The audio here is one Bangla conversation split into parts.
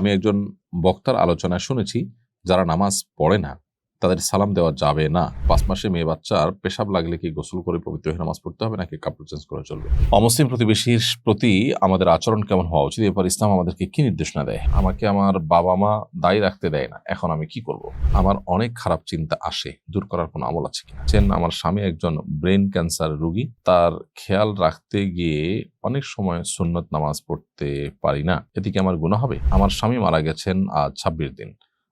আমি একজন বক্তার আলোচনা শুনেছি যারা নামাজ পড়ে না। তাদের সালাম দেওয়া যাবে না। পাঁচ মাসে মেয়ে বাচ্চার পেশাব লাগলে কি গোসল করে পবিত্র হয়ে নামাজ পড়তে হবে, নাকি কাপড় চেঞ্জ করে চলবে? অমুসলিম প্রতিবেশীর প্রতি আমাদের আচরণ কেমন হওয়া উচিত? এরপর ইসলাম আমাদেরকে কি নির্দেশনা দেয়? আমাকে আমার বাবা মা দায়ী রাখতে দেয় না। এখন আমি কি করব? আমার অনেক খারাপ চিন্তা আসে। দূর করার কোনো আমল আছে কিনা? চেন, আমার স্বামী একজন ব্রেন ক্যান্সার রোগী। তার খেয়াল রাখতে গিয়ে অনেক সময় সুন্নত নামাজ পড়তে পারি না। এদিকে আমার গুণা হবে? আমার স্বামী মারা গেছেন আজ ছাব্বিশ দিন।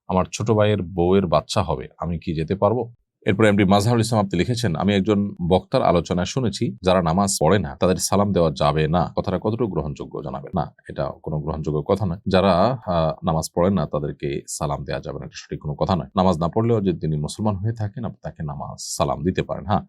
আমার ছোট ভাইয়ের বউয়ের বাচ্চা হবে আমি কি যেতে পারব? এরপর এমডি মাজহারুল ইসলাম আপনি লিখেছেন, আমি একজন বক্তার আলোচনায় শুনেছি, যারা নামাজ পড়ে না, তাদের সালাম দেওয়া যাবে না। কথাটা কতটুকু গ্রহণযোগ্য জানাবেন? না, এটা কোনো গ্রহণযোগ্য কথা নয়। যারা নামাজ পড়েন না, তাদেরকে সালাম দেওয়া যাবে না, এটা সঠিক কোনো কথা নয়। নামাজ না পড়লেও যদি তিনি মুসলমান হয়ে থাকেন, আপনি তাকে নামাজ সালাম দিতে পারেন। হ্যাঁ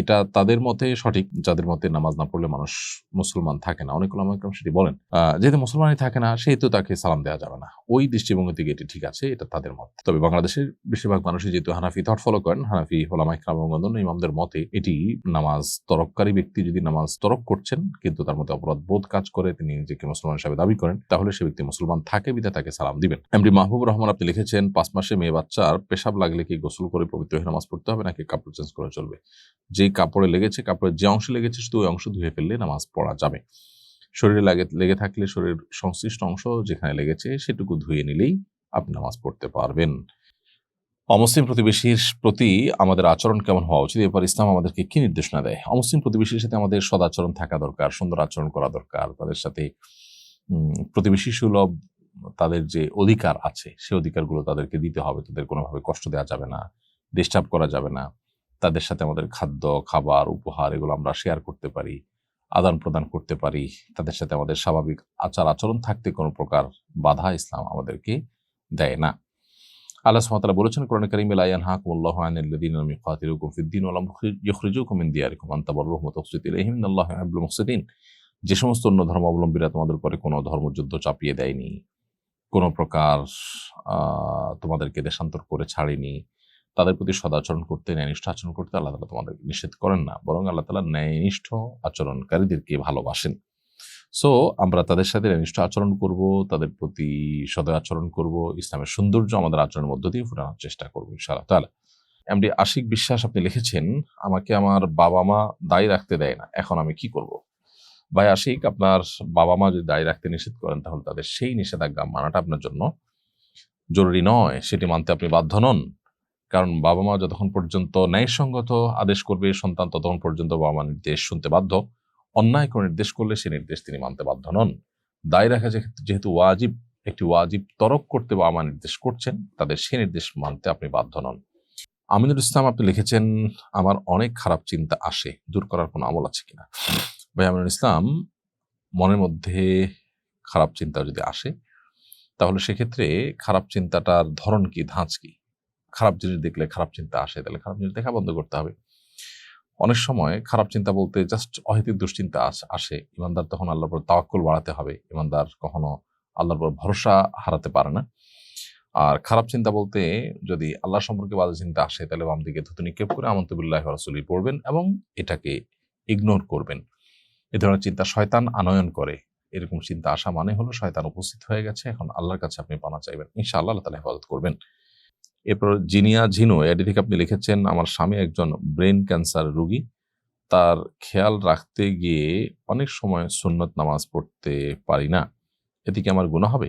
এটা তাদের মতে সঠিক। যাদের মতে নামাজ না পড়লে মানুষ মুসলমান থাকে না। অনেক ওলামাইকরাম সেটি বলেন যেহেতু মুসলমানই থাকে না, সেহেতু তাকে সালাম দেওয়া যাবে না। ওই দৃষ্টিভঙ্গি থেকে এটি ঠিক আছে, এটা তাদের মত। তবে বাংলাদেশের বেশিরভাগ মানুষই যেহেতু হানাফি থট ফলো করেন হানাফি হোলামা ইকরাম এবং অন্যান্য ইমামদের মতে এটি নামাজ তরককারী ব্যক্তি যদি নামাজ তরক করছেন, কিন্তু তার মধ্যে অপরাধ বোধ কাজ করে, তিনি নিজেকে মুসলমান হিসাবে দাবি করেন, তাহলে সে ব্যক্তি মুসলমান থাকে বিধা তাকে সালাম দিবেন। এমডি মাহবুব রহমান আপনি লিখেছেন, পাঁচ মাসে মেয়ে বাচ্চার পেশাব লাগলে কি গোসল করে পবিত্র হয়ে নামাজ পড়তে হবে, নাকি কাপড় চেঞ্জ করে চলবে? যে কাপড়ে লেগেছে, কাপড়ের যে অংশে লেগেছে, শুধু ওই অংশ ধুয়ে ফেললে নামাজ পড়া যাবে। শরীরে লাগে, লেগে থাকলে শরীর সংশ্লিষ্ট অংশ যেখানে লেগেছে, সেটুকু ধুয়ে নিলেই আপনি নামাজ পড়তে পারবেন। অমুসলিম প্রতিবেশীর প্রতি আমাদের আচরণ কেমন হওয়া উচিত? এরপর ইসলাম আমাদেরকে কি নির্দেশনা দেয়? অমুসলিম প্রতিবেশীর সাথে আমাদের সদাচরণ থাকা দরকার, সুন্দর আচরণ করা দরকার, তাদের সাথে প্রতিবেশী সুলভ তাদের যে অধিকার আছে, সে অধিকারগুলো তাদেরকে দিতে হবে। তাদের কোনোভাবে কষ্ট দেওয়া যাবে না, ডিস্টার্ব করা যাবে না। তাদের সাথে আমাদের খাদ্য, খাবার, উপহার এগুলো আমরা শেয়ার করতে পারি, আদান প্রদান করতে পারি। তাদের সাথে আমাদের স্বাভাবিক আচার আচরণ থাকতে কোনো প্রকার বাধা ইসলাম আমাদেরকে দেয় না। আল্লাহ সুবহানাহু বলেছেন, কোরআন কারীমে লা ইয়ানহাকুমুল্লাহু আনিল লাযীনা লাম ইউকাতিলুকুম ফিদ-দীন ওয়া লাম ইখরিজুকুম দিয়ারিকুম আন তাবাররুহুম ওয়া তুকসিতু ইলাইহিম ইন্নাল্লাহা যে সমস্ত অন্য ধর্মাবলম্বীরা তোমাদের উপরে কোনো ধর্মযুদ্ধ চাপিয়ে দেয়নি, কোনো প্রকার তোমাদেরকে দেশান্তর করে ছাড়েনি, তাদের প্রতি সদাচরণ করতে, ন্যায়নিষ্ঠ আচরণ করতে আল্লাহ তালা তোমাদেরকে নিষেধ করেন না। বরং আল্লাহ তালা ন্যায়নিষ্ঠ আচরণকারীদেরকে ভালোবাসেন। সো আমরা তাদের সাথে নিষ্ঠ আচরণ করব, তাদের প্রতি সদয় আচরণ করব, ইসলামের সৌন্দর্য আমাদের আচরণের মধ্য দিয়ে ফুটানোর চেষ্টা করব, ইনশাআল্লাহ তাহলে এমডি আশিক বিশ্বাস আপনি লিখেছেন, আমাকে আমার বাবা মা দায়ী রাখতে দেয় না, এখন আমি কি করব? ভাই আশিক, আপনার বাবা মা যদি দায়ী রাখতে নিষেধ করেন, তাহলে তাদের সেই নিষেধাজ্ঞা মানাটা আপনার জন্য জরুরি নয়। সেটি মানতে আপনি বাধ্য নন। কারণ বাবা মা যতক্ষণ পর্যন্ত ন্যায়সঙ্গত আদেশ করবে, সন্তান ততক্ষণ পর্যন্ত বাবা মা নির্দেশ শুনতে বাধ্য। অন্যায় কোনো নির্দেশ করলে সে নির্দেশ তিনি মানতে বাধ্য নন। দায় রাখা যেহেতু ওয়াজিব, একটি ওয়াজিব তরক করতে বা আমার নির্দেশ করছেন, তাদের সে নির্দেশ মানতে আপনি বাধ্য নন। আমিনুল ইসলাম, আপনি লিখেছেন, আমার অনেক খারাপ চিন্তা আসে, দূর করার কোনো আমল আছে কিনা? ভাই, আমিনুল ইসলাম, মনের মধ্যে খারাপ চিন্তা যদি আসে, তাহলে সেক্ষেত্রে খারাপ চিন্তাটার ধরন কি, ধাঁচ কি? খারাপ জিনিস দেখলে খারাপ চিন্তা আসে, তাহলে খারাপ জিনিস দেখা বন্ধ করতে হবে। অনেক সময় খারাপ চিন্তা বলতে জাস্ট অহেতুক দুশ্চিন্তা আসে ইমানদার তখন আল্লাহর পর তাওয়াক্কুল বাড়াতে হবে। ইমানদার কখনো আল্লাহর পর ভরসা হারাতে পারে না। আর খারাপ চিন্তা বলতে যদি আল্লাহ সম্পর্কে বাজে চিন্তা আসে, তাহলে বাম দিকে থুতু নিক্ষেপ করে আমন্তবিল্লাহ রসুলি পড়বেন এবং এটাকে ইগনোর করবেন। এ ধরনের চিন্তা শয়তান আনয়ন করে। এরকম চিন্তা আসা মানে হলো শয়তান উপস্থিত হয়ে গেছে। এখন আল্লাহর কাছে আপনি পানা চাইবেন। ইনশাআল্লাহ আল্লাহ তালা হেফাজত করবেন। এরপর জিনিয়া ঝিনো এটি থেকে আপনি লিখেছেন, আমার স্বামী একজন ব্রেন ক্যান্সার রোগী। তার খেয়াল রাখতে গিয়ে অনেক সময় সুন্নত নামাজ পড়তে পারি না। এতে কি আমার গুণা হবে?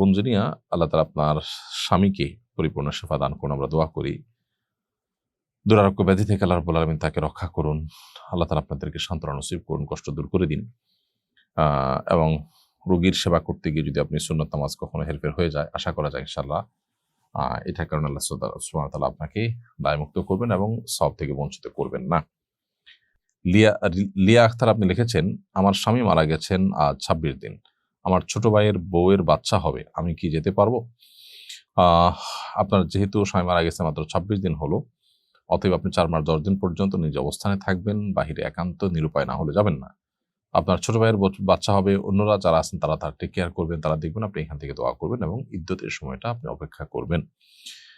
বঞ্জনিয়া আল্লাহ তালা আপনার স্বামীকে পরিপূর্ণ সেবা দান করুন, আমরা দোয়া করি। দুরারোগ্য ব্যাধি থেকে আল্লাহ রব্বুল আলমিন তাকে রক্ষা করুন। আল্লাহ তালা আপনাদেরকে সান্ত্বনা নসিব করুন, কষ্ট দূর করে দিন। এবং রোগীর সেবা করতে গিয়ে যদি আপনি সুন্নত নামাজ কখনো হেরফের হয়ে যায়, আশা করা যায় ইনশাল্লাহ এটার কারণে আল্লাহ সুবহানাহু ওয়া তাআলা আপনাকে দায়মুক্ত করবেন এবং সব থেকে বঞ্চিত করবেন না। লিয়া লিয়া আখতার আপনি লিখেছেন, আমার স্বামী মারা গেছেন আজ ছাব্বিশ দিন। আমার ছোট ভাইয়ের বউয়ের বাচ্চা হবে, আমি কি যেতে পারব? আপনার যেহেতু স্বামী মারা গেছে মাত্র ছাব্বিশ দিন হলো, অতএব আপনি চার মাস দশ দিন পর্যন্ত নিজ অবস্থানে থাকবেন, বাহিরে একান্ত নিরুপায় না হলে যাবেন না। আপনার ছোট ভাইয়ের বাচ্চা হবে, অন্যরা যারা আছেন তারা তার টেক কেয়ার করবেন, তারা দেখবেন আপনি এখান থেকে দোয়া করবেন এবং ইদ্যতের সময়টা আপনি অপেক্ষা করবেন।